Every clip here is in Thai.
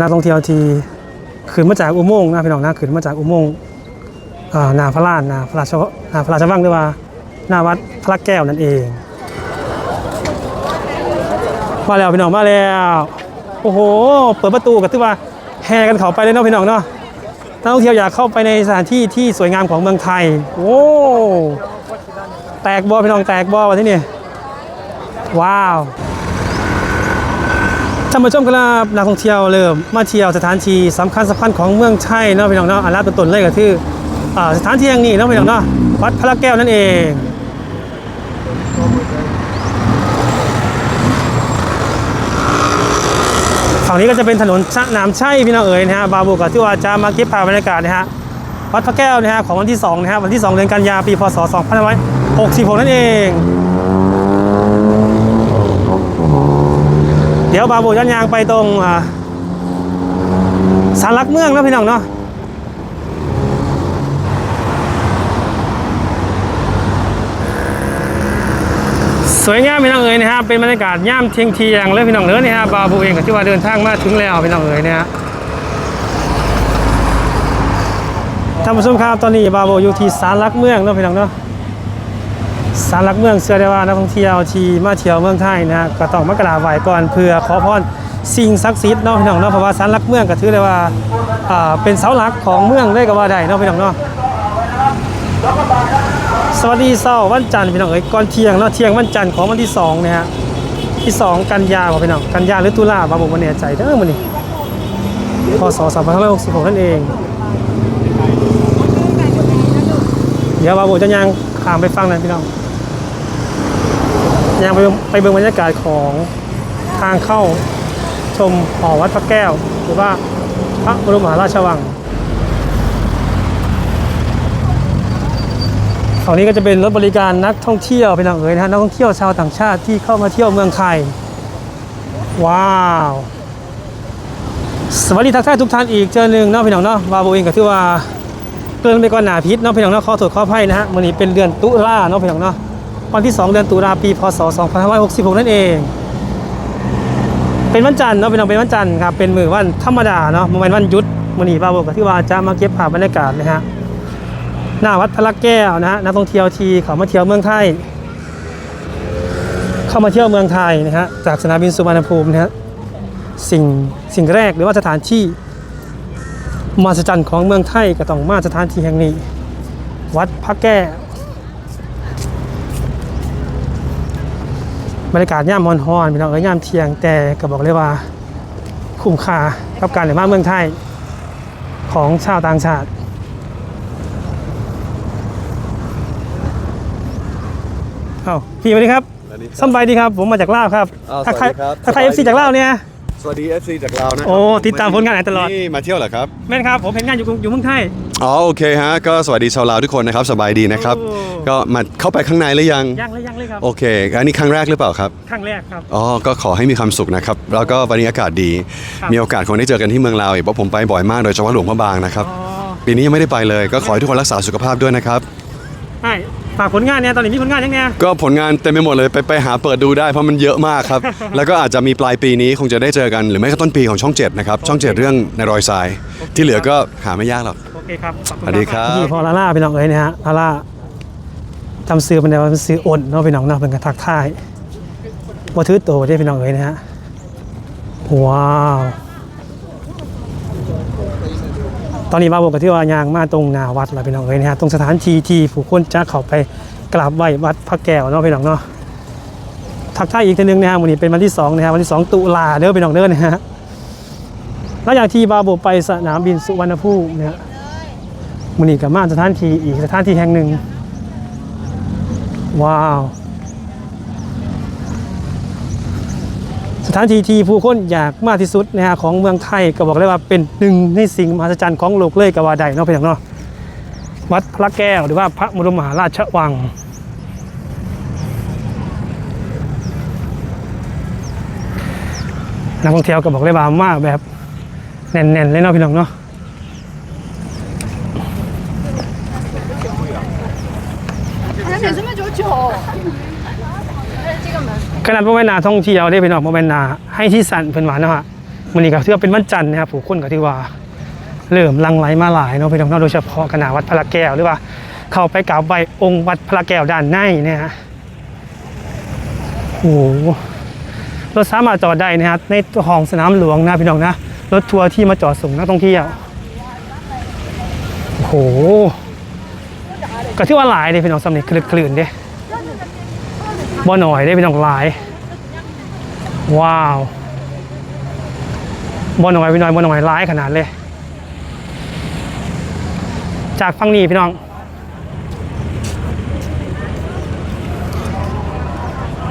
นักท่องเที่ยวที่ขึ้นมาจากอุโมงค์นะพี่น้องนะขึ้นมาจากอุโมงค์อ่านาพระลานนาพระราชนาพระราชวังหรือว่าหนาวัดพระแก้วนั่นเองมาแล้วพี่น้องมาแล้วโอ้โห เปิดประตูก็ถือว่าแห่กันเข้าไปเลยเนาะพี่น้องเนาะนักท่องเที่ยวอยากเข้าไปในสถานที่ที่สวยงามของเมืองไทย โอ้แตกบอพี่น้องแตกบอวันที่นี่ว้าว ท่านผู้ชมครับนักท่องเที่ยวเริ่มมาเที่ยวสถานที่สำคัญสำคัญของเมืองไทยเนาะพี่น้องเนาะอันแรกต้นๆเลยก็คืออสถานที่แห่งนี้เนาะพี่น้องเนาะวัดพระแก้วนั่นเองฝั่งนี้ก็จะเป็นถนนชะหนามชัยพี่น้องเอ๋ยนะฮะบาบูกับที่ว่าจะมาเก็บภาพบรรยากาศนะฮะวัดพระแก้วนะฮะของวันที่2นะฮะวันที่ 2 เดือนกันยาปีพศ2566นั่นเอง ดี๋ยวบาบูยันยางไปตรงสารลักเมืองแล้วพี่น้องเนาะสวยงามพี่น้องเอ๋ยนะฮะเป็นบรรยากาศย่ามเที่ยงเที่ยงเลยพี่น้องเอ๋ยนะฮะบาบูเองกับที่ว่าเดินทางมาถึงแล้วพี่น้องเอ๋ยนะฮะท่านผู้ชมครับตอนนี้บาบูอยู่ที่ศาลหลักเมืองเนาะพี่น้องเนาะ ศาลหลักเมืองเชื่อได้ว่านักท่องเที่ยวที่มาเที่ยวเมืองไทยนะฮะก็ต้องมากราบไหว้ก่อนเพื่อขอพรสิ่งศักดิ์สิทธิ์เนาะพี่น้องเนาะเพราะว่าศาลหลักเมืองก็ถือได้ว่าอ่าเป็นเสาหลักของเมืองได้ก็ว่าได้เนาะพี่น้องเนาะสวัสดีเช้าวันจันทร์พี่น้องเอ้ยก่อนเที่ยงเนาะเที่ยงวันจันทร์ของวันที่2นะฮะที่ 2 กันยาบ่พี่น้องกันยาหรือตุลาบ่ผมบ่แน่ใจเด้อมื้อนี้พศ2566นั่นเองเดี๋ยวบาโบจะย่างข้ามไปฟังนั่นพี่น้อง ย่างไปไปเบิ่งบรรยากาศของทางเข้าชมหอวัดพระแก้ว หรือว่าพระบรมมหาราชวังฝั่งนี้ก็จะเป็นรถบริการนักท่องเที่ยวเป็นหลักเอ๋ยนะฮะนักท่องเที่ยวชาวต่างชาติที่เข้ามาเที่ยวเมืองไทยว้าวสวัสดีทักทายทุกท่านอีกเจอหนึ่งเนาะพี่น้องเนาะวาโบเองก็ถือว่าเกินไปก่อนหนาพิษเนาะพี่น้องเนาะขอโทษขออภัยนะฮะวันนี้เป็นเดือนตุลาเนาะพี่น้องเนาะ วันที่ 2 เดือนตุลาปีพศ 2566 นั่นเอง เป็นวันจันทร์เนาะพี่น้องเป็นวันจันทร์ครับเป็นมือวันธรรมดาเนาะมันเป็นวันหยุดวันนี้วาโบก็ถือว่าจะมาเก็บภาพบรรยากาศนะฮะหน้าวัดพระแก้วนะฮะนักท่องเที่ยวที่เขามาเที่ยวเมืองไทย เข้ามาเที่ยวเมืองไทยนะฮะจากสนามบินสุวรรณภูมินะฮะสิ่งสิ่งแรกหรือว่าสถานที่มหัศจรรย์ของเมืองไทยก็ต้องมาสถานที่แห่งนี้ วัดพระแก้ว บรรยากาศย่ามมอนฮอนพี่น้องเอ้ยย่ามเที่ยงแต่ก็บอกเลยว่า คุ้มค่ากับการได้มาเมืองไทยของชาวต่างชาติเอ้าพี่สวัสดีครับสวัสดีครับ สำบายดีครับ ผมมาจากลาวครับอ้าวถ้าใครสวัสดีครับถ้าใครสเอบายฟดีซีจากลาวเนี่ย สวัสดี FC จากเราวนะโอ้ติดตามผลงานไหนตลอด นี่มาเที่ยวเหรอครับ แม่นครับผมเห็นงานอยู่อยู่เมืองไทย อ๋อโอเคฮะก็สวัสดีชาวลาวทุกคนนะครับสบายดีนะครับ โอ้ ก็มาเข้าไปข้างในหรือยัง ยังเลยยังเลยครับโอเค อันนี้ครั้งแรกหรือเปล่าครับ ครั้งแรกครับ อ๋อ ก็ขอให้มีความสุขนะครับ แล้วก็วันนี้อากาศดี ครับ มีโอกาสคงได้เจอกันที่เมืองลาวอีกเพราะผมไปบ่อยมากโดยเฉพาะหลวงพระบางนะครับ อ๋อปีนี้ยังไม่ได้ไปเลย ก็ขอให้ทุกคนรักษาสุขภาพด้วยนะครับ ใช่ ฝากผลงานเนี่ยตอนนี้มีผลงานยังไงก็ผลงานเต็มไปหมดเลยไปไปหาเปิดดูได้เพราะมันเยอะมากครับ แล้วก็อาจจะมีปลายปีนี้คงจะได้เจอกันหรือไม่ก็ต้นปีของช่องเจ็ดนะครับช่องเจ็ดเรื่องในรอยทราย ที่เหลือก็หาไม่ยากหรอกโอเคครับขอบณสวัสดีครับพี่พอลาล่าพี่น้องเอ้ยนะฮะลาล่าจำซื้อเป็นไงว่าเป็นซื้ออ่นเนาะพี่น้องเนาะเป็นกระทักทายว่าถือโตได้พี่น้องเอ้ยนะฮะว้าว ตอนนี้มาบอกกับที่ว่ายางมาตรงนาวัดแล้วพี่น้องเอ้ยนะฮะตรงสถานที่ที่ผู้คนจะเข้าไปกราบไหว้วัดพระแก้วเนาะพี่น้องเนาะทักทายอีกทีหนึงนะฮะวันนี้เป็นวันที่สองนะฮะวันที่สองตุลาเด้อพี่น้องเด้อนะฮะหลังจากที่บาโบไปสนามบินสุวรรณภูมิเนี่ยมันนี่กับมาสถานที่อีกสถานที่แห่งหนึ่งว้าว ถานที่ที่ผู้คนอยากมากที่สุดนะฮะของเมืองไทยก็บอกเลยว่าเป็นหนึ่งในสิ่งมหัศจรรย์ของโลกเลยก็ว่าได้เนาะเพียงเนาะวัดพระแก้วหรือว่าพระมรมมหาราชวังนักท่องเที่ยวก็บอกเลยว่ามากแบบแน่นๆเลยเนาะพี่น้องเนาะ ขนาดโมเมนนาท่องเที่ยวได้พี่น้องโมเมนนาให้ที่สันเพิ่นหวานเนาะฮะมันนี้ก็ถือว่าเป็นวันจันทร์นะครับผู้คนก็ถือว่าเริ่มลังไหลมาหลายเนาะพี่น้องเนาโดยเฉพาะขนาดวัดพระแก้วหรือว่า เข้าไปกราบไหว้องค์วัดพระแก้วด้านในเนี่ยฮะโอ้โหรถสามารถจอดได้นะครับในห้องสนามหลวงนะพี่น้องนะรถทัวร์ที่มาจอดส่งนักท่องเที่ยวโอ้โหก็ที่ว่าหลายเลยพี่น้องสำเนียงคลื่นๆเด้ บ่หน่อยได้พี่น้องหลาย ว้าวบ่หน่อยพี่น้อยบ่หน่อยหลายขนาดเลย จากฝั่งนี้พี่น้อง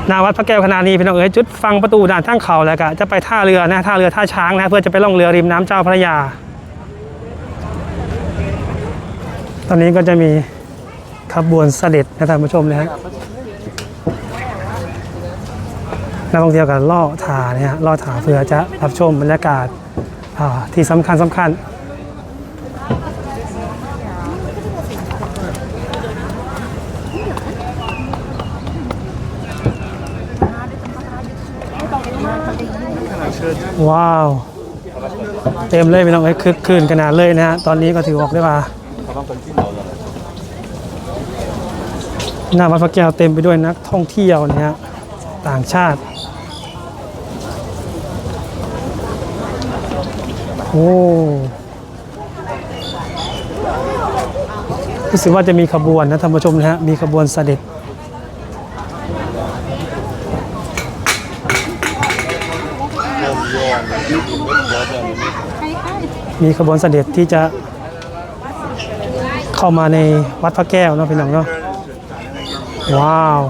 หนาวัดพระแก้วขนาดนี้พี่น้องเอ๋ยจุดฟังประตูด่านทางเขาแล้วก็จะไปท่าเรือนะท่าเรือท่าช้างนะเพื่อจะไปล่องเรือริมน้ำเจ้าพระยา ตอนนี้ก็จะมีขบวนเสด็จนะท่านผู้ชมนะฮะ นักท่องเที่ยวกันล่อถาเนี่ยฮะล่อถาเพื่อจะรับชมบรรยากาศที่สำคัญสำคัญว้าว เต็มเลยพี่น้องเอ้ยคึกคืนขนาดเลยนะฮะ ตอนนี้ก็ถือบอกได้ว่าหน้าวัดพระแก้วเต็มไปด้วยนักท่องเที่ยวนะฮะ ต่างชาติ โอ้รู้สึกว่าจะมีขบวนนะท่านผู้ชมนะฮะ มีขบวนเสด็จมีขบวนเสด็จที่จะเข้ามาในวัดพระแก้วเนาะพี่น้องเนาะว้าว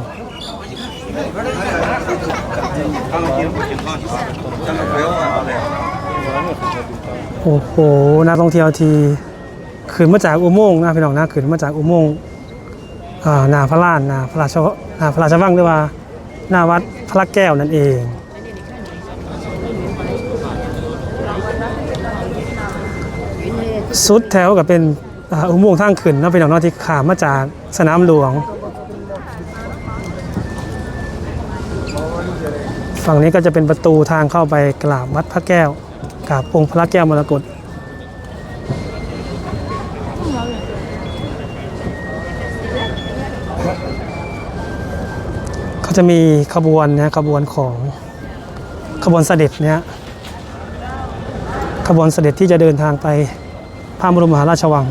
โอ้โหนักท่องเที่ยวที่ขึ้นมาจากอุโมงค์นะพี่น้องนะขึ้นมาจากอุโมงค์นาพระลานนาพระราชนาพระราชวังหรือว่าหน้าวัดพระแก้วนั่นเองสุดแถวกับเป็นอุโมงค์ทางขึ้นนาะเป็นดอกเนอที่ขามมาจากสนามหลวง ฝั่งนี้ก็จะเป็นประตูทางเข้าไปกราบวัดพระแก้วกราบองค์พระแก้วมรกตเขาจะมีขบวนนะขบวนของขบวนเสด็จเนี่ยขบวนเสด็จที่จะเดินทางไปพระบรมมหาราชวัง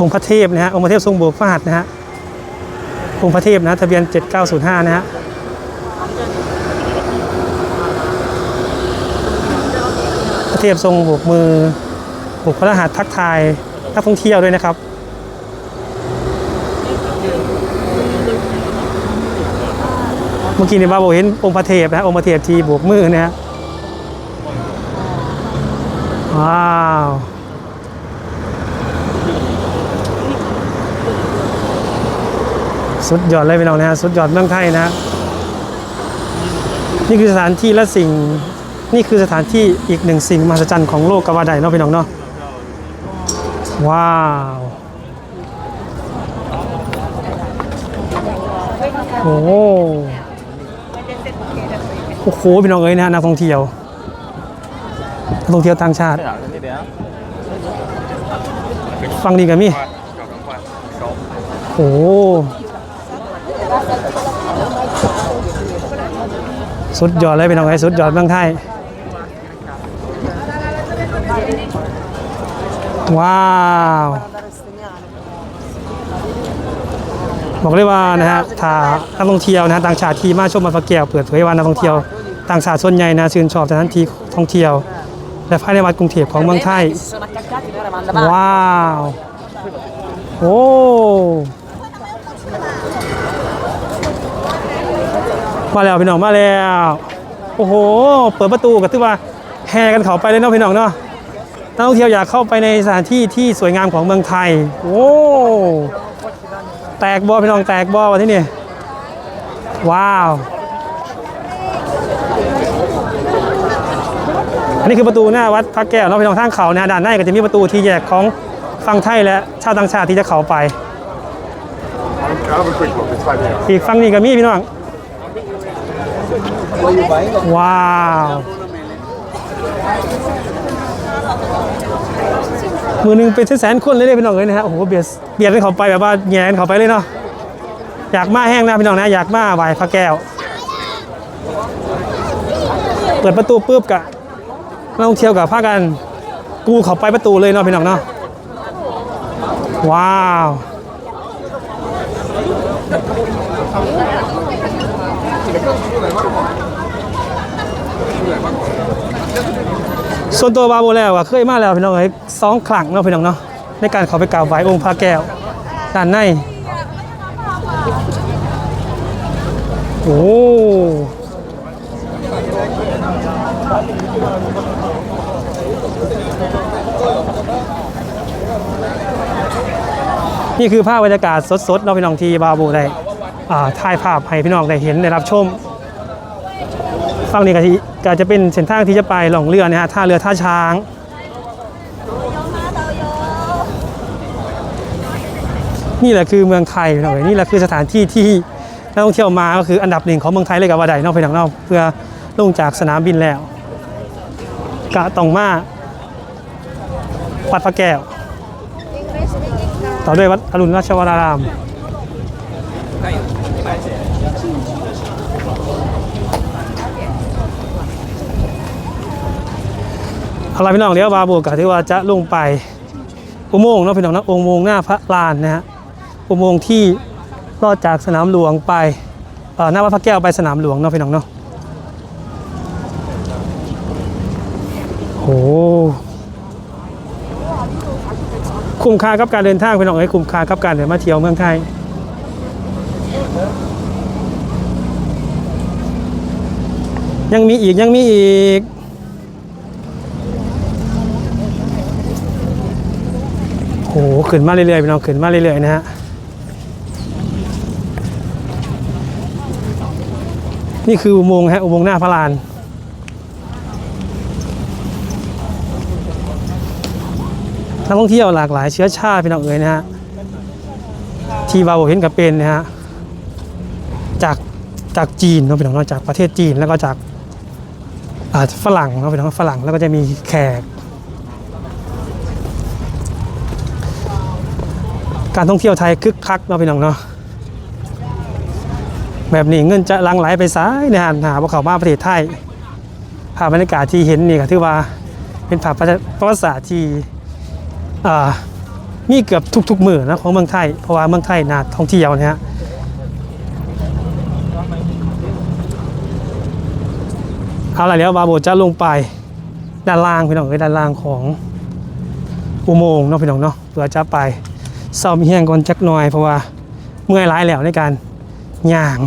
องค์พระเทพนะฮะองค์พระเทพทรงโบกฟาดนะฮะองค์พระเทพนะทะเบียน 7905 นะฮะพระเทพทรงโบกมือโบกพระรหัสทักทายนักท่องเที่ยวด้วยนะครับเมื่อกี้เนี่ยบาโบเห็นองค์พระเทพนะองค์พระเทพทีโบกมือนะฮะว้าว สุดยอดเลยพี่น้องนะฮะสุดยอดเมืองไทยนะ นี่คือสถานที่และสิ่งนี่คือสถานที่อีกหนึ่งสิ่งมหัศจรรย์ของโลกกว่าใดเนาะพี่น้องเนาะว้าวโอ้โหโอ้โหพี่น้องเอ้ยนะฮะนักท่องเที่ยวนักท่องเที่ยวต่างชาติฟังดีกันมี่โอ้ สุดยอดเลยพี่น้องเอ้ยสุดยอดเมืองไทยว้าวบอกเลยว่านะฮะถ้านักท่องเที่ยวนะต่างชาติที่มาชมมาฟักแก้วเปิดเผยว่านักท่องเที่ยวต่างชาติส่วนใหญ่นะชื่นชอบสถานที่ท่องเที่ยว และภายในวัดกรุงเทพของเมืองไทย ว้าว โอ้ มาแล้วพี่น้องมาแล้ว โอ้โห เปิดประตูก็ถือว่าแห่กันเข้าไปเลยเนาะพี่น้องเนาะนักท่องเที่ยวอยากเข้าไปในสถานที่ที่สวยงามของเมืองไทย โอ้แตกบอพี่น้องแตกบอวันที่นี่ว้าวแตนนี้คือประตูหน้าวัดพระแก้วเนาะพี่น้องทางเขานะด้านในก็จะมีประตูที่แยกของฝั่งไทยและชาวต่างชาติที่จะเข้าไป Have a quick look. It's right there. อีกฝั่งนี้ก็มีพี่น้อง ว้าวมือหนึ่งเป็นแสนคนเลยเนี่ยพี่น้องเลยนะฮะโอ้โหเบียดเบียดกันเขาไปแบบว่าแงนเขาไปเลยเนาะอยากมาแห้งนะพี่น้องนะอยากมาไหวพระแก้ว เปิดประตูปุ๊บกะนักท่องเที่ยวกับพากัน กูเขาไปประตูเลยเนาะพี่น้องเนาะว้าว ส่วนตัวบาโบแล้วอะเคยมาแล้วพี่น้องเอ้ยสองครั้งเนาะพี่น้องเนาะในการข้าไปกราบไหว้องค์พระแก้วด้านในโอ้นี่คือภาพบรรยากาศสดๆเนาะพี่น้องทีบาโบได้ ถ่ายภาพให้พี่น้องได้เห็นได้รับชมฝั่งนี้ก็ที่ก็จะเป็นเส้นทางที่จะไปหล่องเรือนะฮะท่าเรือท่าช้างนี่แหละคือเมืองไทยพี่น้องเอ๋ยนี่แหละคือสถานที่ที่นักท่องเที่ยวมาก็คืออันดับหนึ่งของเมืองไทยเลยกับว่าใดนอกไปทางนอกเพื่อลงจากสนามบินแล้วกะตองมาวัดพระแก้ว ต่อด้วยวัดอรุณราชวราราม เอาล่ะไรพี่น้องเดี๋ยวบาบูกะที่ว่าจะลงไปอุโมงค์เนาะพี่น้องนะอุโมงค์หน้าพระลานนะฮะอุโมงค์ที่ลอดจากสนามหลวงไปหน้าวัดพระแก้วไปสนามหลวงเนาะพี่น้องเนาะโอ้คุ้มค่ากับการเดินทางพี่น้องเอ้ยคุ้มค่ากับการเดินมาเที่ยวเมืองไทยยังมีอีกยังมีอีก โอ้โห ขึ้นมาเรื่อยๆพี่น้องขึ้นมาเรื่อยๆนะฮะนี่คืออุโมงค์ฮะอุโมงค์หน้าพระลานนักท่องเที่ยวหลากหลายเชื้อชาติพี่น้องเอ๋ยนะฮะที่บาโบเห็นกับเป็นนะฮะจากจากจีนเนาะพี่น้องเนาะจากประเทศจีนแล้วก็จากฝรั่งเนาะพี่น้องฝรั่งแล้วก็จะมีแขก การท่องเที่ยวไทยคึกคักเนาะพี่น้องเนาะแบบนี้เงินจะลังไหลไปซ้ายในหานหาว่าเขามาประเทศไทยภาพบรรยากาศที่เห็นนี่ก็ถือว่าเป็นภาพประวัติศาสตร์ที่อ่ามีเกือบทุกๆมือนะของเมืองไทยเพราะว่าเมืองไทยนาท่องเที่ยวนะฮะเอาละเดี๋ยวบาโบจะลงไปด้านล่างพี่น้องเอ้ยด้านล่างของอุโมงค์เนาะพี่น้องเนาะเพื่อจะไป เศร้ามีแห้งก่อนจักหน่อยเพราะว่าเมื่อยร้ายแล้วในการย่าง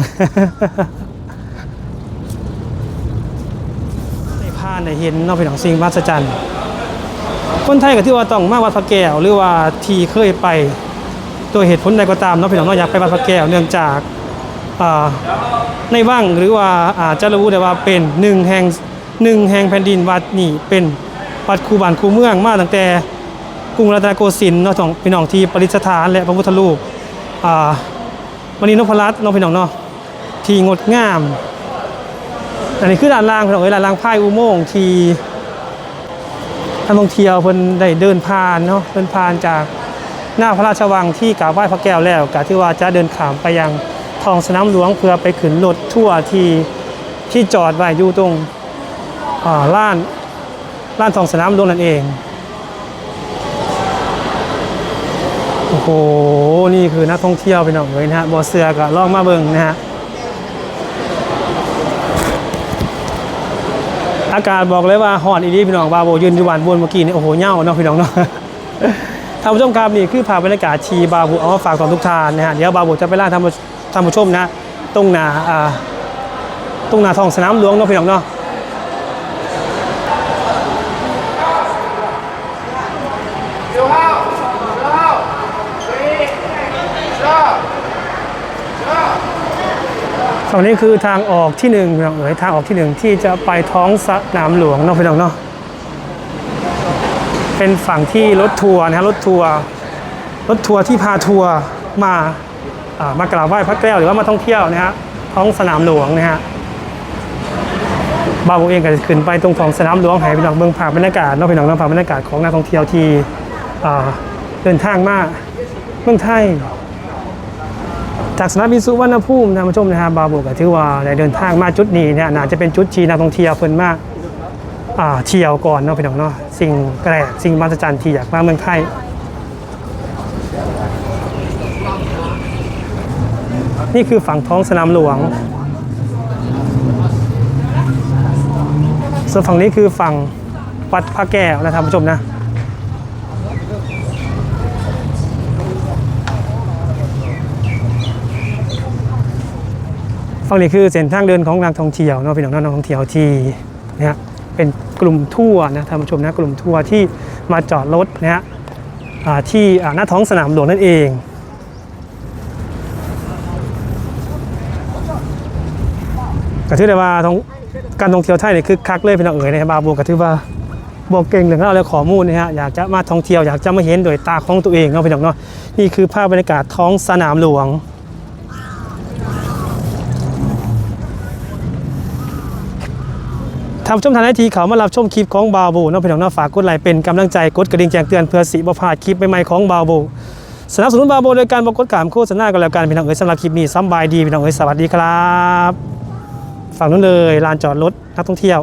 ในผ่านในเห็นนอกไปของสิ่งมหัศจรรย์คนไทยก็ที่ว่าต้องมาวัดพระแก้ว หรือว่าทีเคยไปตัวเหตุผลใดก็ตามนาะพี่น้องนาะอยากไปวัดพระแก้วเนื่องจากในว่างหรือว่าอาจจะรู้ได้ว่าเป็นหนึ่งแห่งหนึ่งแห่งแผ่นดินวัดนี่เป็นวัดคูบานคูเมืองมาตั้งแต่ กรุงรัตนโกสินทร์เนาะของพี่น้องที่ประดิษฐานและพระพุทธรูปอ่ามณีนพรัตน์เนาะพี่น้องเนาะที่งดงาม อันนี้คือด้านล่างพี่น้องเอ้ยด้านล่างพายอุโมงค์ที่นักท่องเที่ยวเพิ่นได้เดินผ่านเนาะเดินผ่านจากหน้าพระราชวังที่กราบไหว้พระแก้วแล้วกะที่ว่าจะเดินขามไปยังทองสนามหลวงเพื่อไปขึ้นรถทั่วที่ที่จอดไว้อยู่ตรงอ่าล้านล้านทองสนามหลวงนั่นเอง โอ้โห นี่คือนักท่องเที่ยวไปหน่อยเลยนะฮะบอเสือก็ลองมาเบิงนะฮะ อากาศบอกเลยว่าฮอดอีดีพี่น้องบาโบยืนอยู่บ้านบนเมื่อกี้นี่โอ้โหเหงาเนาะพี่น้องเนาะท่านผู้ชมครับนี่คือภาพบรรยากาศชีบาโบเอามาฝากต่อทุกทานนะฮะเดี๋ยวบาโบจะไปล่าท่านผู้ท่านผู้ชมนะตรงหนาอ่าตรงหนาท้องสนามหลวงเนาะพี่น้องเนาะ ฝั่งนี้คือทางออกที่หนึ่งพี่น้องเอ๋ยทางออกที่หนึ่งที่จะไปท้องสนามหลวงนาะพี่น้องเนาะเป็นฝั่งที่รถทัวร์นะฮะรถทัวร์รถทัวร์ที่พาทัวร์มาอ่ามากราบไหว้พระแก้วหรือว่ามาท่องเที่ยวนะฮะท้องสนามหลวงนะฮะบ่าวเองก็จะขึ้นไปตรงท้องสนามหลวงให้พี่น้องเบิ่งภาพบรรยากาศนาะพี่น้องเนาะภาพบรรยากาศของนักท่องเที่ยวที่อ่าเดินทางมาเมืองไทย จากสนามบินสุวรรณภูมินะผู้ชมนะฮะบาวโบก็ถือว่าได้เดินทางมาจุดนี้เนี่ยน่าจะเป็นจุดชี้นักท่องเที่ยวเพิ่นมาอ่าเที่ยวก่อนเนาะพี่น้องเนาะสิ่งแปลกสิ่งมหัศจรรย์ที่อยากมาเมืองไทยนี่คือฝั่งท้องสนามหลวง ส่วนฝั่งนี้คือฝั่งวัดพระแก้วนะท่านผู้ชมนะ ฝั่งนี้คือเส้นทางเดินของนักท่องเที่ยวเนาะพี่น้องนักท่องเที่ยวที่นะฮะเป็นกลุ่มทัวร์นะท่านผู้ชมนะกลุ่มทัวร์ที่มาจอดรถนะฮะที่หน้าท้องสนามหลวงนั่นเองก็ถือได้ว่าทองการท่องเที่ยวไทยเนี่ยคือคักเลยพี่น้องเอ๋ยนะครับบาบูก็ถือว่าบอกเก่งเรื่องเราและข้อมูลนะฮะอยากจะมาท่องเที่ยวอยากจะมาเห็นโดยตาของตัวเองเนาะพี่น้องเนาะนี่คือภาพบรรยากาศท้องสนามหลวง ทำชมทางไอทีเขามารับชมคลิปของบาวบูน้องพี่น้องน้องฝากกดไลค์เป็นกำลังใจกดกระดิ่งแจ้งเตือนเพื่อสิบ่พลาดคลิปใหม่ๆของบาวบูสนับสนุนบาวบูโดยการบอกกดกามโฆษณาก็แล้วกันพี่น้องเอ๋ยสำหรับคลิปนี้ซ้ำบายดีพี่น้องเอ๋ยสวัสดีครับ ฝั่งนู้นเลยลานจอดรถนักท่องเที่ยว